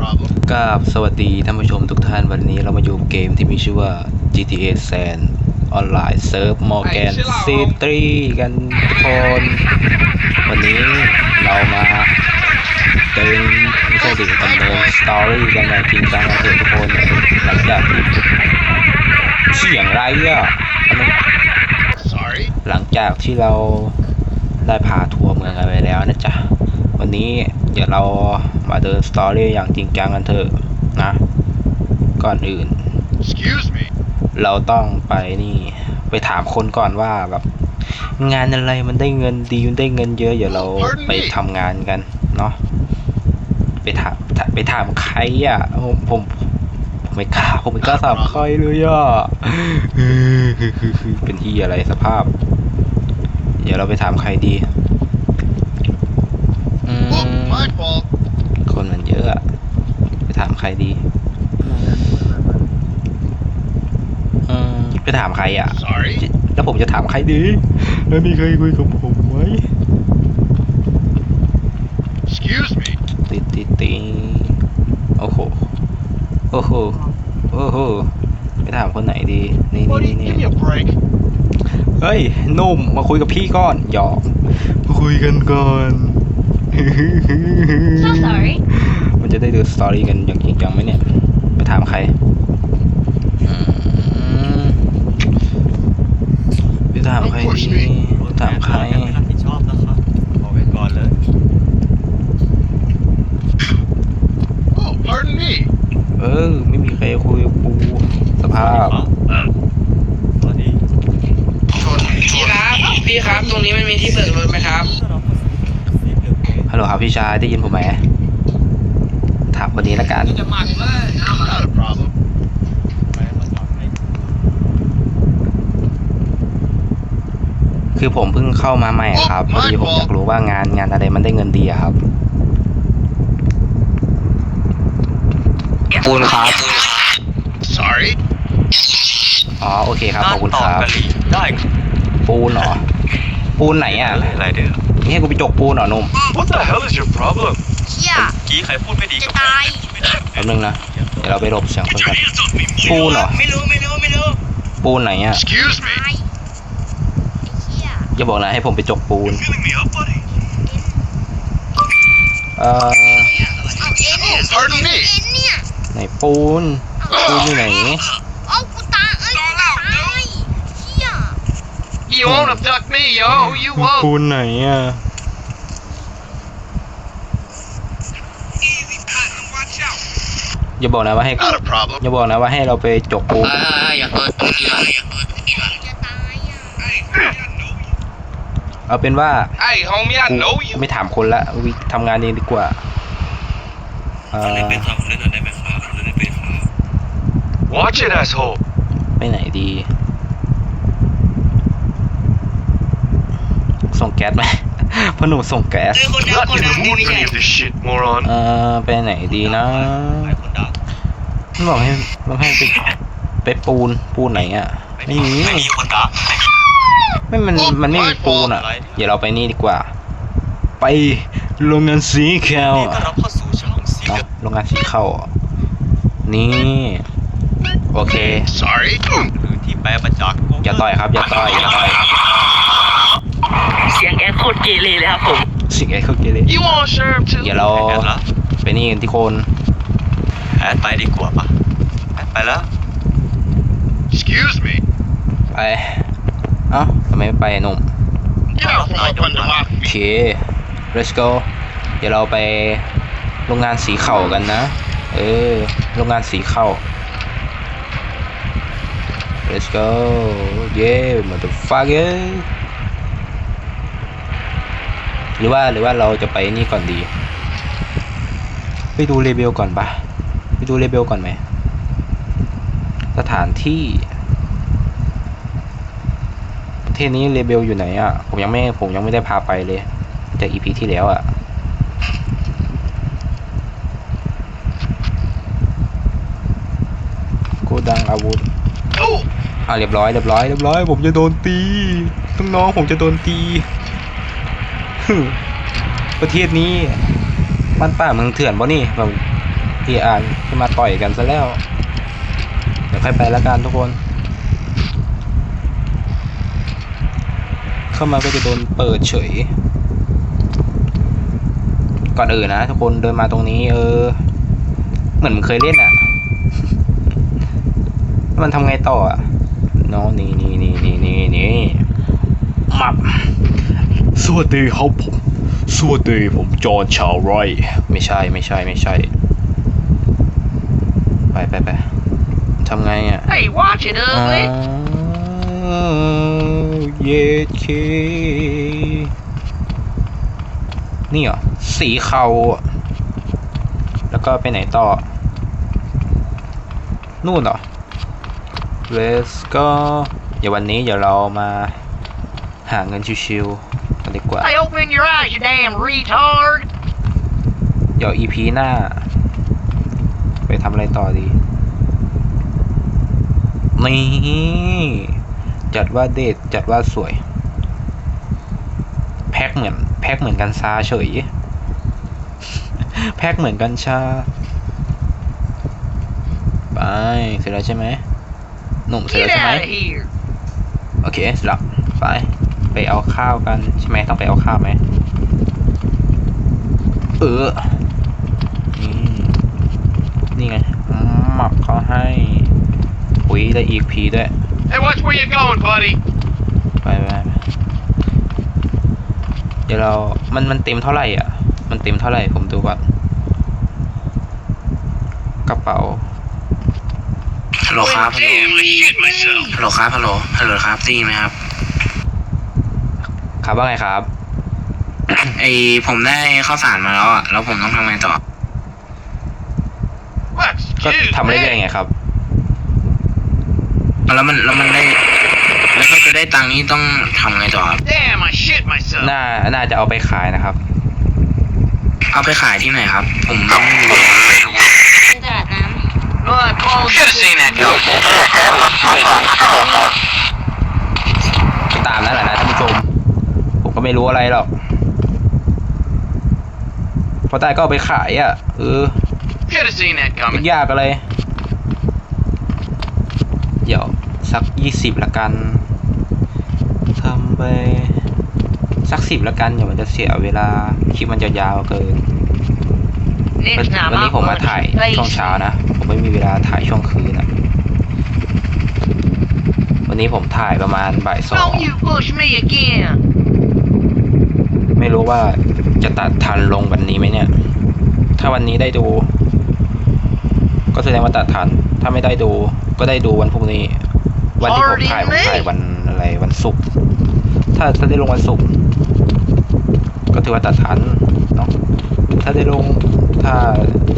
problem. กับสวัสดีท่านผู้ชมทุกท่านวันนี้เรามาอยู่เกมที่มีชื่อว่า GTA San ออนไลน์เซิร์ฟมอร์แกนซิตี้กันทุกคน วันนี้เรามาเดินไม่ใช่ดิดำเนินสตอรี่กันอย่างจริงจังกันเถอะทุกคนหลังจากที่เสียงไรอะอันนั้น Sorry. หลังจากที่เราได้พาทัวร์เมืองกันไปแล้วนะจ๊ะ วันนี้ เดี๋ยวเรามาเดินสตอรี่อย่างจริงจังกันเถอะนะ ก่อนอื่น Excuse me. เราต้องไปนี่ ไปถามคนก่อนว่าแบบงานอะไรมันได้เงินดีมันได้เงินเยอะเดี๋ยวเราไปทำงานกันเนาะไปถามไปถามใครอะผมผมผมไม่กล้าผมไม่กล้าถามใครเลยอะเป็นที่อะไรสภาพ เดี๋ยวเราไปถามใครดีอื Oh, ม my fault. คนมันเยอะอะไปถามใครดีอืมไปถามใครอะ Sorry. แล้วผมจะถามใครดี แล้วมีใครคุยกับผมไหม Excuse me. ติดติดติโอ้โห โอ้โห โอ้โห ไปถามคนไหนดี นี่ Buddy, นี่ give นี่ me a break. เฮ้ยหนุ่มมาคุยกับพี่ก่อนหยอกมาคุยกันก่อน So sorry. มันจะได้ดูสตอรี่กันอย่างจริงจังไหมเนี่ย ไปถามใครอืมไปถามใครดีถามใครไม่รับผิดชอบนะครับบอกไว้ก่อนเลย Oh, pardon me. เออ ไม่มีใครคุยกับกูสภาพสวัสดีพี่ครับ พี่ครับ ตรงนี้มันมีที่เบิกรถไหมครับ ฮัลโหลครับพี่ชายได้ยินผมไหมถามคนนี้ละกันจะหมักเลย Not a problem. คือผมเพิ่งเข้ามาใหม่ครับพอดีผมอยากรู้ว่างานงานอะไรมันได้เงินดีอะครับ ปูนครับ Sorry. อ๋อโอเคครับขอบคุณตคอบรับกะหรี่ได้ครับปูนเหรอปูนไหนอะ อะไรเด้อ นี่ให้กูไปจกปูนเหรอหนุ่ม What the hell is your problem เชี่ยกี้ใครพูดไม่ดีจะกับตายแป๊บนึงนะ เดี๋ยวเราไปหลบเสียงคนกันปูนเหรอ ไม่รู้ไม่รู้ไม่รู้ ปูนไหนอะ Excuse ตา me. ยไอ้เชี่ยอย่าบอกนะให้ผมไปจกปูน Feeling me up, buddy? เอ่อเอาเอ็น Oh, pardon me. เอ็นเนี่ยไหนปูน ปูนอยู่ไหน เอากูตายเอ้ยกูตายเชี่ย You won't abduct me yo you ปู won't นไหนอะ อย่าบอกนะว่าให้ Not a problem. อย่าบอกนะว่าให้เราไปจกปูนอย่าเปิดตรงนี้มาอย่าเปิดจะตายอะเอาเป็นว่าไอ้ homie I กู know you ไม่ถามคนละวิทำงานเองดีกว่าเอ่อเป็นครับเล่นหน่อยได้ไหมครับเล่นได้เป็นครับ Watch it, asshole. ไปไหนดี ส่งแก๊สไหมพ่อหนุ่มส่งแก๊สเจอคนดังคนดังนี่ไม่ใช่ this shit, moron. เอ่อไปไหนดีนะไปคนดังมันบอกให้มันให้ไปไปปูนปูนไหนอะไม่มีไม่มีคนดัง ไม่มันมันไม่มีปูนอะเดี๋ยวเราไปนี่ดีกว่า ไปโรงงานสีแคลนี่ต้อนรับเข้าสู่ช่องซีเนาะโรงงานสีเข้าอะนี่ โอเค Sorry. หรือที่แปลมาจากอย่าต่อยครับ อย่าต่อยอย่าต่อยเสียงแอด โคตรเกเรเลยครับผม สิ่งไอ้เขาเกเร You want serve too? เดี๋ยวเราแอดละไปนี่กันที่โคนแอดไปดีกว่าปะแอดไปแล้ว Excuse me. ไป เอ้าทำไมไม่ไปหนุ่ม Get out from up under my โอเค feet. let's go เดี๋ยวเราไปโรงงานสีเข่ากันนะ เออ โรงงานสีเข่า let's go yeah motherfucker หรือว่าหรือว่าเราจะไปนี่ก่อนดี ไปดูเลเบลก่อนปะไปดูเลเบลก่อนไหมสถานที่ประเทศนี้เลเบลอยู่ไหนอะ ผมยังไม่ผมยังไม่ได้พาไปเลยจากอีพีที่แล้วอะโกดังอาวุธ Oh, อ่าเรียบร้อยเรียบร้อยเรียบร้อย ผมจะโดนตีน้องๆผมจะโดนตี ประเทศนี้บ้านป่าเมืองเถื่อนบ่นี่แบบพี่อ่านขึ้นมาต่อยกันซะแล้ว เดี๋ยวค่อยไปล้วกันทุกคน เข้ามาก็จะโดนเปิดเฉย ก่อนอื่นนะทุกคนเดินมาตรงนี้ เออ เหมือนมึงเคยเล่นอะมันทำไงต่ออะเนาะนี่นี่นี่นี่นี่นี่มับ วัสดีครับผม สวัสดีผมจอห์นชาวไรท์ไม่ใช่ไม่ใช่ไม่ใช่ ไปไปไปทำไงอะ Hey, watch it, อ๋อ ugly. เยเคนี่เหรอ สีเขาอะแล้วก็ไปไหนต่อ นู่นเหรอ Let's go เดี๋ยววันนี้เดี๋ยวเรามาหาเงินชิวๆ กันดีกว่า Hey, open your eyes, you damn retard. เดี๋ยว EP หน้า ไปทำอะไรต่อดี นี่ จัดว่าเด็ดจัดว่าสวย แพ็คเหมือน แพ็คเหมือนกันซาเฉย แพ็คเหมือนกันชา ไป เสร็จแล้วใช่ไหมหนุ่มเสร็จ Get แล้วใช่ไหม out of here. โอเคสลับไป ไปเอาข้าวกันใช่ไหมต้องไปเอาข้าวไหมเออนี่นี่ไงหมักเขาให้ปุ๋ยได้อีกพีด้วย Hey, watch where you're going, buddy. ไปไปไปเดี๋ยวเรามันมันเต็มเท่าไหร่อะ มันเต็มเท่าไหร่ผมดูก่อนกระเป๋าฮัลโหลครับฮัลโหล Damn, I shit myself. ฮัลโหลครับฮัลโหลฮัลโหลครับได้ยินไหมครับ ครับว่าไงครับ ไอผมได้ข้าวสารมาแล้วอะแล้วผมต้องทำไงต่อ What? ก็ Excuse ทำเรื่อย me. ๆไงครับ แล้วมันแล้วมันได้ แล้วก็จะได้ตังค์นี้ต้องทำไงต่อครับ Damn, I shit myself. น่าน่าจะเอาไปขายนะครับ เอาไปขายที่ไหนครับ ผมไม่รู้ในตลาดน้ำ No, I closed. Should have seen that coming. ตามนั้นแหละนะท่านผู้ชมผม ก็ไม่รู้อะไรหรอกพอได้ก็เอาไปขายอะเออ Should have seen that ไม่ coming. ยากอะไร เดี๋ยว สักยี่สิบละกันทำไป สักสิบละกันเดี๋ยวมันจะเสียเวลา คลิปมันจะยาวเกิน วัน Next time วันนี้ I'm ผมมา gonna ถ่าย face ช่วงเช้านะ ผมไม่มีเวลาถ่ายช่วงคืนนะวันนี้ผมถ่ายประมาณบ่ายสอง Don't you push me again. ไม่รู้ว่าจะตัดทันลงวันนี้ไหมเนี่ย ถ้าวันนี้ได้ดู ก็แสดงว่าตัดทัน ถ้าไม่ได้ดูก็ได้ดูวันพรุ่งนี้ วันที่ผมถ่ายผมถ่ายวันอะไรวันศุกร์ถ้าถ้าได้ลงวันศุกร์ก็ถือว่าตัดทันเนาะถ้าได้ลงถ้า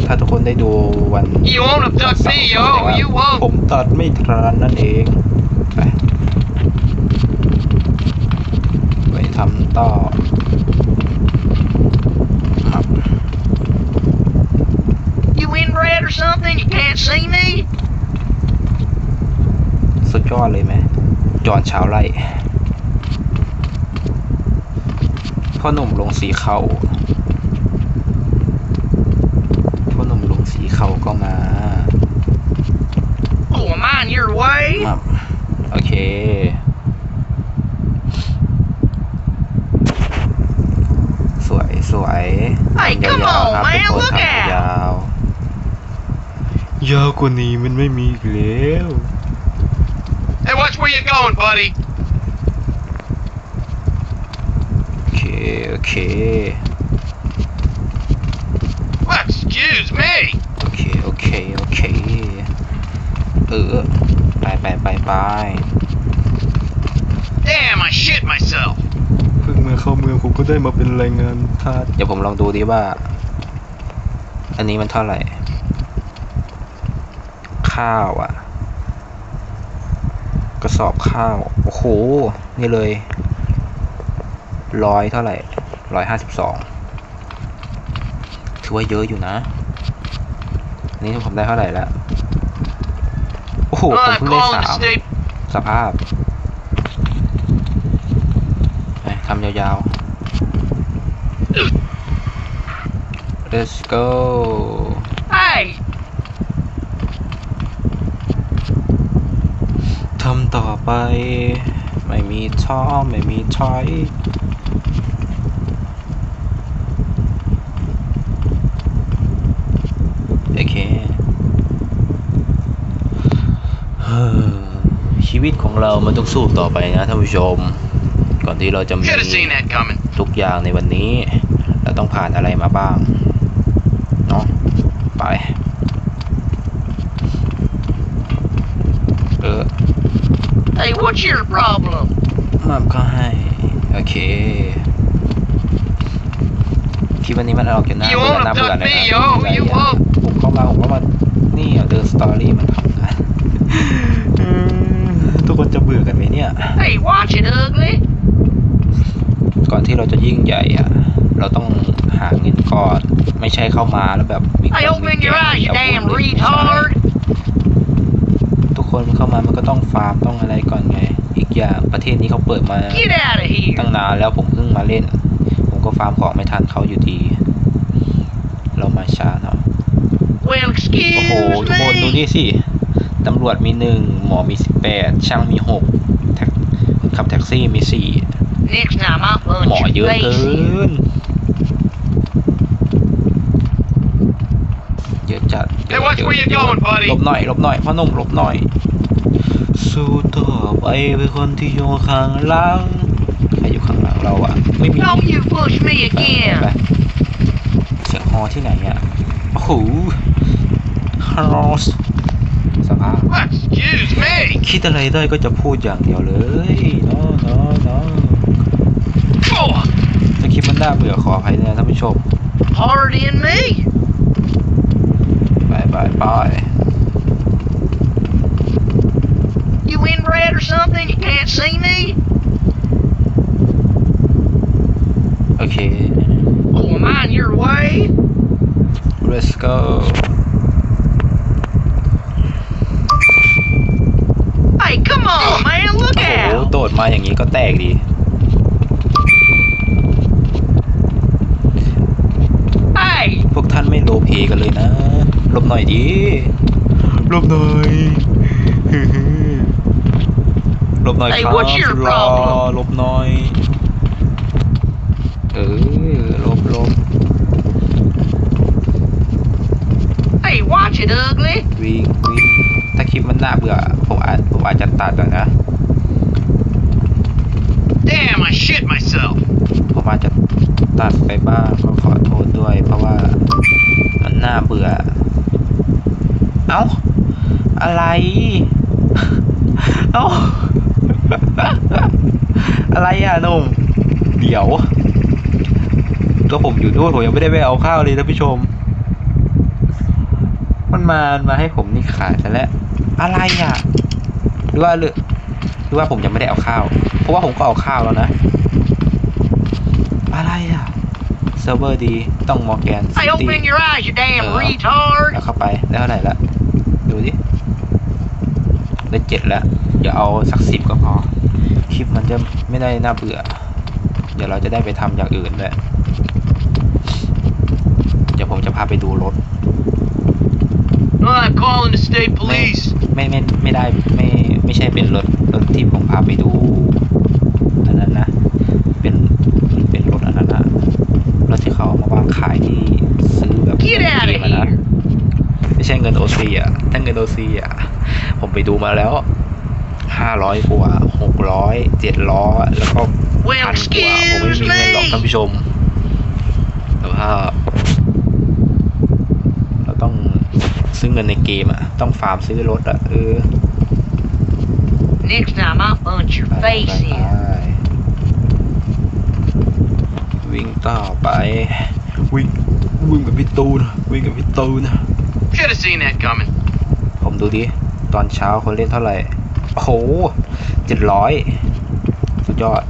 ถ้าทุกคนได้ดูวัน You won't abduct เสา me, ร์ yo. You ผ won't. มตัดไม่ทันนั่นเองไปไปทำต่อมับ You inbred or something? You can't see me? สุดยอดเลยไหมจอนชาวไร่พ่อหนุ่มลงสีเขาพ่อหนุ่มลงสีเขาก็มา Oh, am I in your way? มับโอเค สวยสวย Hey, ทำ come ยาว on, ๆ ครับ man, ทุกคน look ทำ out. ยาวๆ ยาวกว่านี้มันไม่มีอีกแล้ว Hey, watch where you're going, buddy. โอเค โอเค What? Excuse me. โอเค โอเค โอเค เออ ไปไปไปไป Damn, I shit myself. เพิ่งมาเข้าเมืองผมก็ได้มาเป็นแรงงานทาสเดี๋ยวผมลองดูดิว่า อันนี้มันเท่าไหร่ ข้าวอะ กระสอบข้าว โอ้โห นี่เลย ร้อยเท่าไหร่ร้อยห้าสิบสองถือว่าเยอะอยู่นะอันนี้ผมได้เท่าไหร่แล้ว โอ้โห No, ผม I เพิ่งได้ closed สา the ม state. สภาพไปทำยาวๆ let's go Hey, Hey! ทำต่อไป ไม่มีท้อไม่มีถอยโอเคเฮ้อชีวิตของเรามันต้องสู้ต่อไปนะท่านผู้ชม ก่อนที่เราจะมี Should have seen that coming. ทุกอย่างในวันนี้ เราต้องผ่านอะไรมาบ้าง เนาะไป เออ Hey, what's your problem? มับก็ให้ โอเคคลิปวันนี้มันออกจากหน้า You เบื่อ wanna หน้าเบื่อ duck หน่อย me, นะ yo? ไม่เป็นไร You อะ won't. ผมเข้ามาผมก็มานี่เดอะสตอรี่มันทำกันอืมทุกคนจะเบื่อกันไหมเนี่ย Hey, watch it, ugly. ก่อนที่เราจะยิ่งใหญ่อะเราต้องหาเงินก่อน ไม่ใช่เข้ามาแล้วแบบมีคน Hey, มี open แก๊ your ง eyes, มี you อาวุธ damn เลยไม่ใช่ retard. ทุก คนเข้ามามันก็ต้องฟาร์มต้องอะไรก่อนไง อีกอย่างประเทศนี้เขาเปิดมา Get out of here. ตั้งนานแล้วผมเพิ่งมาเล่น ผมก็ฟาร์มของไม่ทันเขาอยู่ดี เรามาช้าเนาะ Well, โอ้โห excuse ทุกคนดู me. นี่สิตำรวจมีหนึ่งหมอมีสิบแปดช่างมีหกแท็กคนขับแท็กซี่มีสี่ Next time I'll หมอ punch เย your อะเกิ face in. น เยอะจัด Hey, watch where you're going, buddy. หลบหน่อยหลบหน่อยพ่อหนุ่มหลบหน่อย สู้ต่อไปเป็นคนที่อยู่ข้างหลังใครอยู่ข้างหลังเราอะไม่มี Don't you push me ไป again. ไปเสียงฮอที่ไหนอะโอ้โหฮอสสภาพ Excuse me. คิดอะไรได้ก็จะพูดอย่างเดียวเลยเนาะเนาะเนาะ Oh, ถ้าคลิปมันน่าเบื่อขออภัยด้วยนะท่านผู้ชม pardon me. บายบายบาย You inbred or something? You can't see me? โอเค Oh, am I in your way? let's go Hey, come on, man. Look โอ้โห out. โดดมาอย่างนี้ก็แตกดี ไม่โลเพกันเลยนะหลบหน่อยดิหลบหน่อยฮึ่มๆหลบหน่อย Hey, ครับ what's your รอ problem? หลบหน่อยเออหลบหลบ hey, watch it, ugly. วิ่งวิ่งถ้าคลิปมันน่าเบื่อผมอาจผมอาจจะตัดก่อนนะ Damn, I shit myself. ผมอาจจะตัดไปบ้างก็ขอโทษด้วย เพราะว่ามันน่าเบื่อ เอ้า อะไร เอ้า อะไรอะหนุ่มเดี๋ยวก็ผมอยู่นู่นผมยังไม่ได้ไปเอาข้าวเลยนะผู้ชม มันมามาให้ผมนี่ขายซะแล้ว อะไรอะ หรือว่าหรือหรือว่าผมยังไม่ได้เอาข้าว เพราะว่าผมก็เอาข้าวแล้วนะ อะไรอะเซิร์ฟเวอร์ดีต้องมอร์แกนซิ Hey, ตี้ open your eyes, you damn Uh, retard. แล้วเข้าไปได้เท่าไหร่ละดูดิได้เจ็ดแล้วอย่าเอาสักสิบก็พอคลิปมันจะไม่ได้น่าเบื่อ เดี๋ยวเราจะได้ไปทำอย่างอื่นด้วยเดี๋ยวผมจะพาไปดูรถ I'm calling the state police. ไม่ไม่ไม่ได้ไม่ไม่ใช่เป็นรถรถที่ผมพาไปดูอันนั้นนะ เป็นเป็นรถอันนั้นนะรถที่เขาเอามาวางขายที่ซื้อแบบ Get out of เกมอะนะ here. ไม่ใช่เงินโอซีอะถ้าเงินโอซีอะ ผมไปดูมาแล้วห้าร้อยกว่าหกร้อยเจ็ดร้อยแล้วก็ Well, พันกว่าผมไม่ excuse มีเงินหรอกท่าน me. ผู้ชมแต่ว่าเราต้องซื้อเงินในเกมอะ ต้องฟาร์มซื้อรถอะเออ Next time I'll punch your ไป face ไป in. วิ่งต่อไป วิ่งวิ่งกับพี่ตูนวิ่งกับพี่ตูน Should have seen that coming. ผมดูดิ ตอนเช้าเขาเล่นเท่าไหร่ โอ้โหเจ็ดร้อยสุดยอด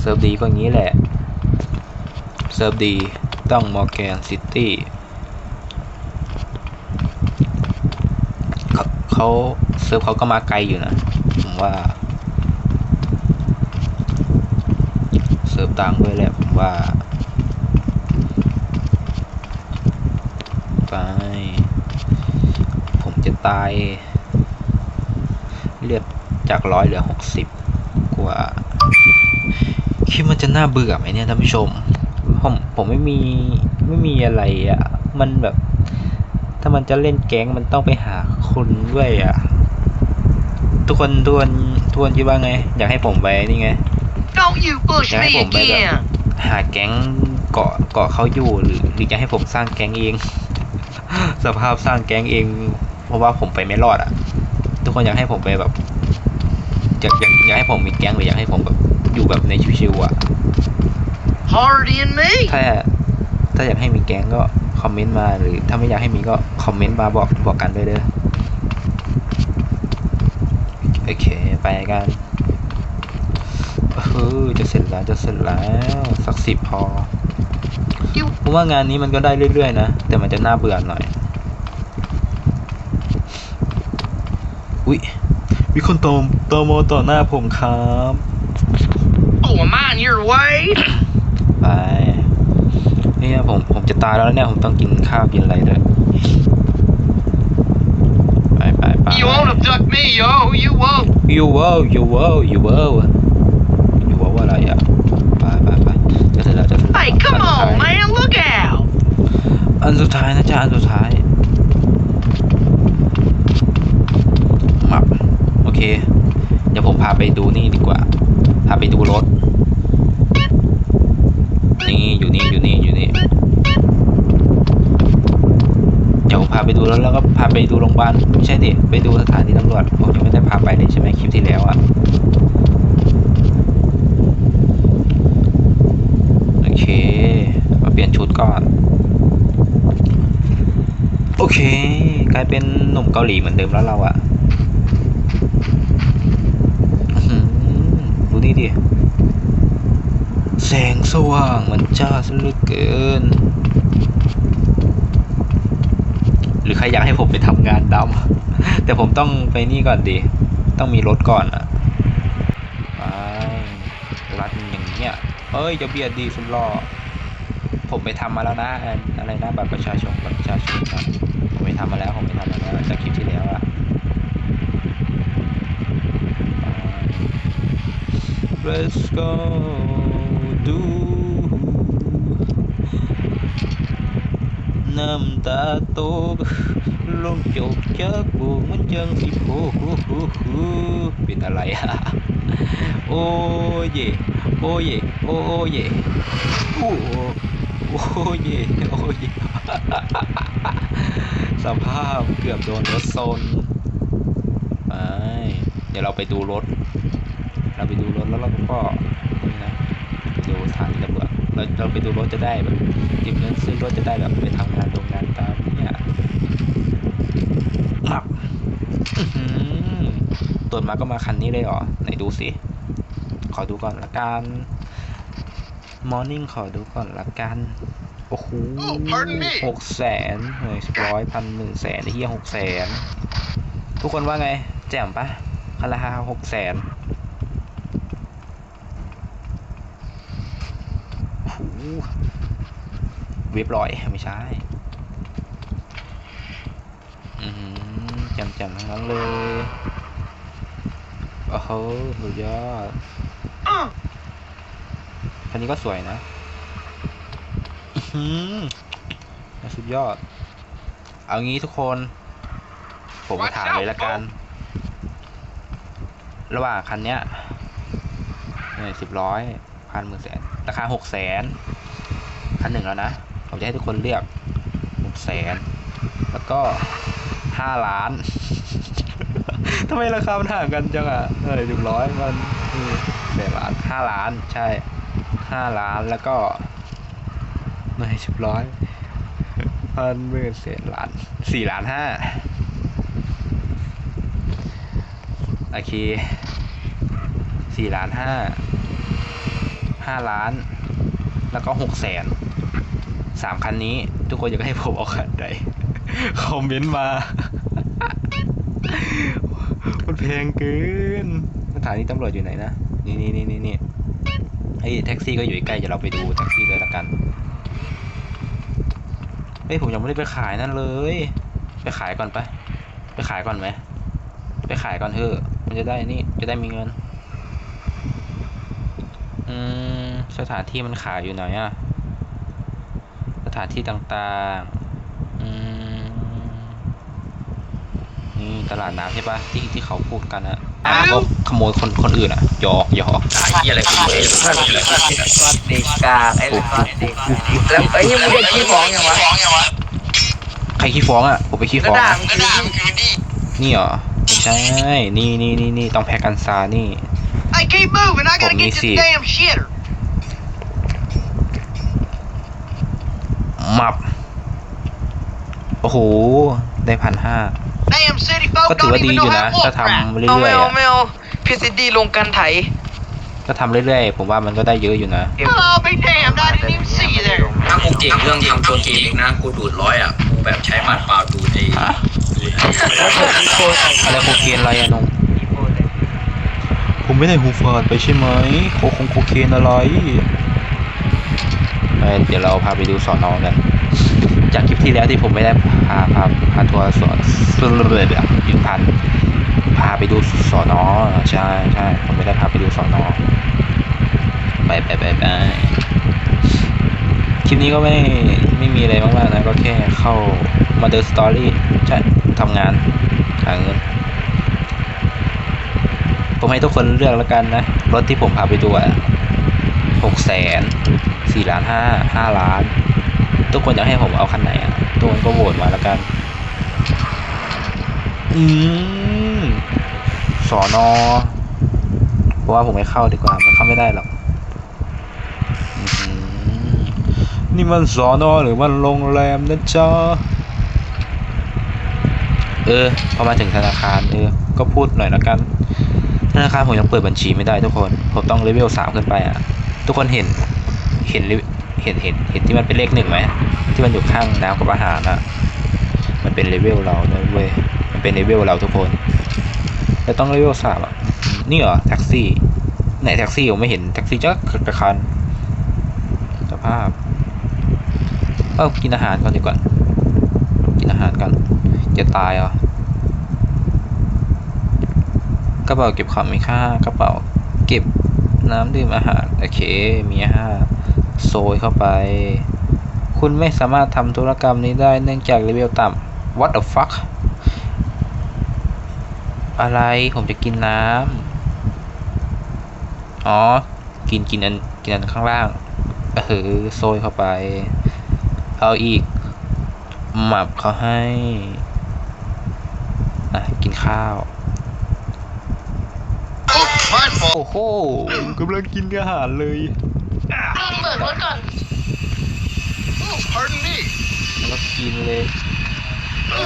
เซิร์ฟดีก็งี้แหละ เซิร์ฟดีต้องมอร์แกนซิตี้เขาเขาเซิร์ฟเขาก็มาไกลอยู่นะ ผมว่า ริมตังด้วยแหละผมว่า ไป ผมจะตาย เลือดจากร้อยเหลือหกสิบกว่า คิดมันจะน่าเบื่อไหมเนี่ยท่านผู้ชม ผมผมไม่มีไม่มีอะไรอะ่ะ มันแบบ ถ้ามันจะเล่นแก๊งมันต้องไปหาคนด้วยอะ่ะ ทุกคนทุกคนทุกคนคิดว่าไง อยากให้ผมไปนี่ไง Don't you push Yeah, me ผมไปแบบ again. หาแก๊งเกาะเกาะเขาอยู่หรือหรือจะให้ผมสร้างแก๊งเอง สภาพสร้างแก๊งเอง เพราะว่าผมไปไม่รอดอะ ทุกคนอยากให้ผมไปแบบอยากอยากอยากให้ผมมีแก๊งหรืออยากให้ผมแบบอยู่แบบในชิวๆอะ Hardy and me. ถ้าถ้าอยากให้มีแก๊งก็คอมเมนต์มาหรือถ้าไม่อยากให้มีก็คอมเมนต์มาบอกบอกกันด้วยเด้อโอเค ไปกันเออจะเสร็จแล้วจะเสร็จแล้วสักสิบพอ You ผมว่างานนี้มันก็ได้เรื่อยๆนะแต่มันจะน่าเบื่อหน่อยอุ๊ยมีคนตอมตอมอต่อหน้าผมครับ oh, am I in your way? ไปเนี่ยผมผมจะตายแล้วเนี่ยผมต้องกินข้าวกินอะไรด้วยไปไปไป You won't abduct me, yo. You won't. ยูเวอยูเวอยูเวอยูเวออะไรอะ ไปไปไปจะเสร็จแล้วจะเสร็จแล้ว Hey, come on, man. Look out. อันสุดท้ายนะจ๊ะ อันสุดท้ายมับโอเค เดี๋ยวผมพาไปดูนี่ดีกว่า พาไปดูรถ นี่อยู่นี่อยู่นี่อยู่นี่ เดี๋ยวผมพาไปดูรถแล้วก็พาไปดูโรงพยาบาลไม่ใช่ดิไปดูสถานีตำรวจผมยังไม่ได้พาไปเลยใช่ไหมคลิปที่แล้วอะโอเคมาเปลี่ยนชุดก่อน โอเค กลายเป็นหนุ่มเกาหลีเหมือนเดิมแล้วเราอะดูนี่ดิ แสงสว่างมันจ้าซะเหลือเกิน หรือใครอยากให้ผมไปทำงานดำ แต่ผมต้องไปนี่ก่อนดิ ต้องมีรถก่อนอะไปรัดอย่างเงี้ยเอ้ยจะเบียดดีสุดหล่อ ผมไปทำมาแล้วนะอันอะไรนะบัตรประชาชนบัตรประชาชนนะผมไปทำมาแล้วผมไปทำมาแล้วจากคลิปที่แล้วอะ Let's go do น้ำตาตกลงจกจากบุกมันจังสิโอ้โหโหโหเป็นอะไรอะโอ้เยโอ้เยโอ้เยโอ้ โอ้ยโอ้ยสภาพเกือบโดนรถโซนไปเดี๋ยวเราไปดูรถ เราไปดูรถแล้วเราก็นี่นะไปดูสถานีตำรวจเราเราไปดูรถจะได้แบบเก็บเงินซื้อรถจะได้แบบไปทำงานโรงงานตามเนี่ยหมับตรวจมาก็มาคันนี้เลยเหรอไหนดูสิขอดูก่อนละกัน มอร์นิ่งขอดูก่อนละกัน โอ้โห Oh, pardon me. หกแสนเฮ้ยร้อยพันหนึ่งแสนไอ้เหี้ยหกแสนทุกคนว่าไง แจ่มปะคันราคาหกแสนโอ้โหเว็บร้อยไม่ใช่อือหือแจ่มๆทั้งนั้นเลย โอ้โหสุดยอด Uh, คันนี้ก็สวยนะอื้อหือสุดยอด เอางี้ทุกคน ผมมาถามเลยละกัน ระหว่างคันเนี้ยเนี่ยสิบร้อยพันหมื่นแสน ราคาหกแสนคันหนึ่งแล้วนะ ผมจะให้ทุกคนเลือกหกแสน แล้วก็ห้าล้าน ทำไมราคามันห่างกันจังอะเออสิบร้อยมันแสนล้านห้าล้านใช่ ห้าล้านแล้วก็ไม่สิบร้อยพันหมื่นแสนล้านสี่ล้านห้าโอเคสี่ล้านห้าห้าล้าน แล้วก็หกแสนสามคันนี้ ทุกคนอยากให้ผมเอาคันใดคอมเมนต์มา มันแพงเกินสถานีตำรวจอยู่ไหนนะ นี่นี่นี่นี่ นี่ไอ้ยแท็กซี่ก็อยู่ใกล้ๆเดี๋ยวเราไปดูแท็กซี่เลยละกันเฮ้ยผมยังไม่ได้ไปขายนั่นเลย ไปขายก่อนไป ไปขายก่อนไหมไปขายก่อนเถอะ มันจะได้นี่จะได้มีเงิน อืมสถานที่มันขายอยู่ไหนอะสถานที่ต่างๆ อืม นี่ ตลาดน้ำใช่ปะที่ที่เขาพูดกันอะอ้าวขโมยคนคนอื่นอะหยอกหยอกยี่อะไรกันเลยอะไรเด็กกากไอ้เด็กแล้วไอ้ยังไม่ได้ขี้ฟ้องยังวะใครขี้ฟ้องอะผมไปขี้แล้วฟ้องด่าอะมันคือดินี่เหรอไม่ใช่นี่นี่นี่นี่ต้องแพ็กกันซานี่ Hey, keep moving. I gotta Let me get this see. damn shitter. มับโอ้โห ได้พันห้า Damn city folk ก็ถือ don't ว่าดี even อ know ยู่ how นะ to walk ถ้าทำ right. เรื่เอาไม่อยๆเอาอะไม่เอาพีซีดีลงกันไถ ถ้าทำเรื่อยๆ ผมว่ามันก็ได้เยอะอยู่นะ Oh, be damned. I didn't even see you there. ถ้ากูเก่งเรื่องทำตัวเกมอีกนะกูดูดร้อยอะกูแบบใช้หมัดเปล่าดูดไอ้ฮะ อะไรโคเคนอะไรอะนงผมไม่ได้หูฝาดไปใช่ไหมโคคงโคเคนอะไรเอ้ยเดี๋ยวเราพาไปดูสอนอกัน จากคลิปที่แล้วที่ผมไม่ได้พาพาพาทัวร์สอนเลยแบบยินพันพาไปดูสอนอใช่ใช่ผมไม่ได้พาไปดูสอนอไปไปไปไปคลิปนี้ก็ไม่ไม่มีอะไรมากๆนะก็แค่เข้ามาเดินสตอรี่ใช่ทำงานหาเงินผมให้ทุกคนเลือกแล้วกันนะ รถที่ผมพาไปดูอะหกแสนสี่ล้านห้าห้าล้าน ทุกคนอยากให้ผมเอาคันไหนอะทุกคนก็โหวตมาแล้วกัน อืมสอนอเพราะว่าผมไม่เข้าดีกว่า มันเข้าไม่ได้หรอกอนี่มันสอนอหรือมันโรงแรมนะจ๊ะเออพอมาถึงธนาคารเออก็พูดหน่อยแล้วกัน ธนาคารผมยังเปิดบัญชีไม่ได้ทุกคน ผมต้องเลเวลสามขึ้นไปอะ ทุกคนเห็นเห็น เห็นเห็นเห็นที่มันเป็นเลขหนึ่งไหมที่มันอยู่ข้างน้ำกับอาหารอะมันเป็นเลเวลเรานะเว้ยมันเป็นเลเวลเราทุกคนแต่ต้องเลเวลสามอะนี่เหรอแท็กซี่ไหนแท็กซี่ผมไม่เห็นแท็กซี่จักระคันสภาพเออกินอาหารก่อนดีกว่ากินอาหารก่อนจะตายเหรอกระเป๋าเก็บของมีค่ากระเป๋าเก็บน้ำดื่มอาหารโอเคมีอาหา โซยเข้าไป คุณไม่สามารถทำธุรกรรมนี้ได้เนื่องจากเลเวลต่ำ What the fuck อะไรผมจะกินน้ำ อ๋อ กินกินอันกินอันข้างล่างเออโซยเข้าไป เอาอีก หมับเขาให้อะกินข้าว โอ้โหกำลังกินอาหารเลยเปิด รถก่อน Pardon me. แล้วกินเลย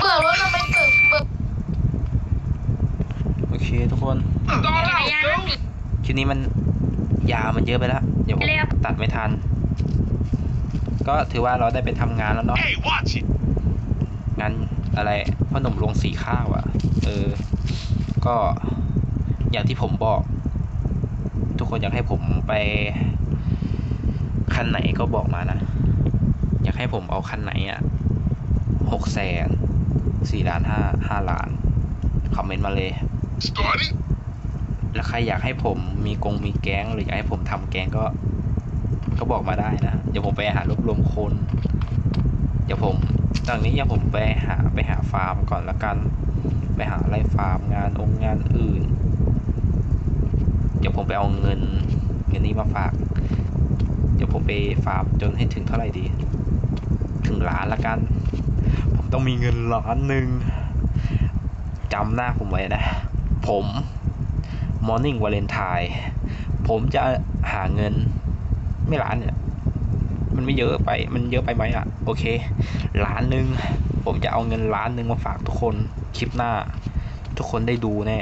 เปิดรถเราไปเปิดเปิดโอเคทุกคนจักรยานคลิปนี้มันยาวมันเยอะไปแล้ว เดี๋ยวผมเร็ว ตัดไม่ทัน ก็ถือว่าเราได้ไปทำงานแล้วเนาะ Hey, watch it. งานอะไรพ่อหนุ่มลงสีข้าวอะ่ะ เออ ก็อย่างที่ผมบอก ทุกคนอยากให้ผมไป คันไหนก็บอกมานะ อยากให้ผมเอาคันไหนอะ่ะหกแสนสี่ล้านห้าห้าล้านคอมเมนต์มาเลย Starting. แล้วใครอยากให้ผมมีกงมีแก๊งหรืออยากให้ผมทำแก๊งก็ก็บอกมาได้นะ เดี๋ยวผมไปหารวบรวมคน เดี๋ยวผมตอนนี้ยังผมไปหาไปหาฟาร์มก่อนละกัน ไปหาไล่ฟาร์มงานองค์งานอื่น เดี๋ยวผมไปเอาเงินเงินนี้มาฝากเดี๋ยวผมไปฟาร์มจนให้ถึงเท่าไหร่ดี ถึงล้านละกัน ผมต้องมีเงินล้านหนึ่งจำหน้าผมไว้นะ ผม Morning Valentine ผมจะหาเงินไม่ล้านเนี่ย มันไม่เยอะไป มันเยอะไปไหมอะ โอเค ล้านหนึ่ง ผมจะเอาเงินล้านหนึ่งมาฝากทุกคน คลิปหน้า ทุกคนได้ดูแน่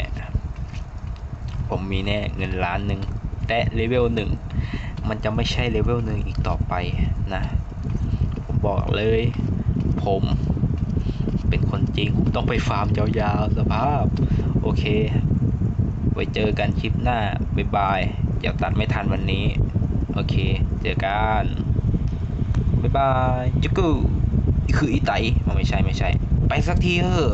ผมมีแน่เงินล้านหนึ่ง แต่เลเวลหนึ่ง มันจะไม่ใช่เลเวลหนึ่งอีกต่อไปนะ ผมบอกเลย ผม เป็นคนจริง ผมต้องไปฟาร์มยาวๆ สภาพ โอเค ไว้เจอกันคลิปหน้า บ๊ายบายอย่าตัดไม่ทันวันนี้ โอเค เจอกัน บ๊ายบายจุกกูคืออีไตอ๋อไม่ใช่ไม่ใช่ ไปสักทีเถอะ